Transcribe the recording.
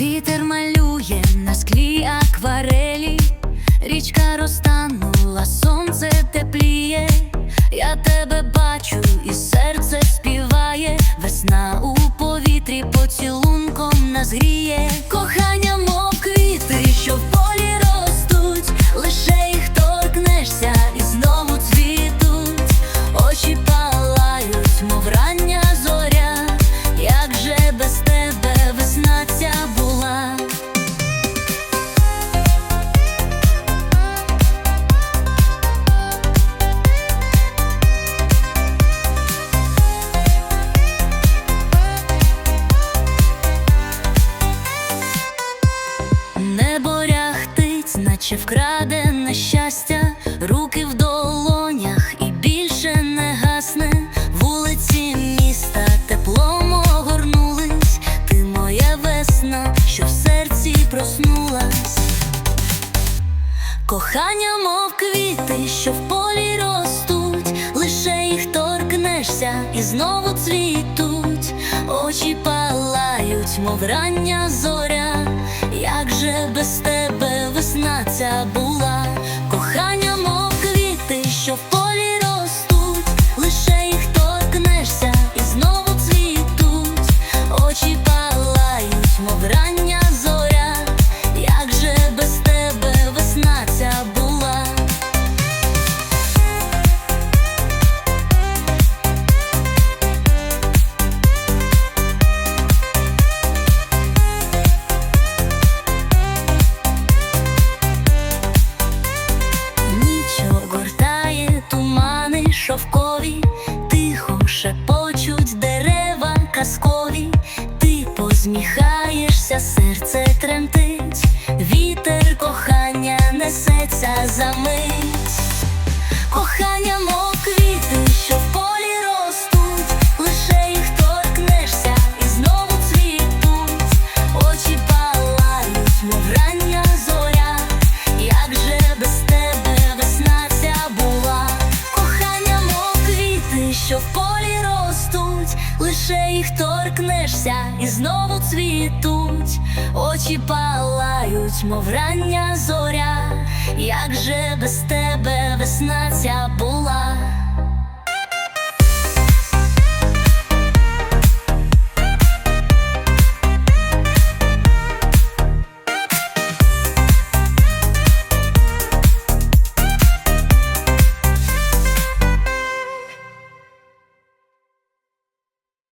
Вітер малює на склі акварелі, річка розтанула, сонце тепліє, я тебе бачу, і серце співає, весна у повітрі поцілунком нас гріє, наче вкрадене щастя, руки в долонях і більше не гасне. Вулиці міста теплом огорнулись. Ти моя весна, що в серці проснулась. Кохання, мов квіти, що в полі ростуть, лише їх торкнешся і знову цвітуть, очі палають, мов рання зоря, як же без тебе весна ця була, кохання, мов квіти, що в шовкові, тихо шепочуть дерева казкові, ти посміхаєшся, серце тремтить, вітер кохання несеться за мить. Що в полі ростуть, лише їх торкнешся і знову цвітуть, очі палають, мов рання зоря, як же без тебе весна ця була.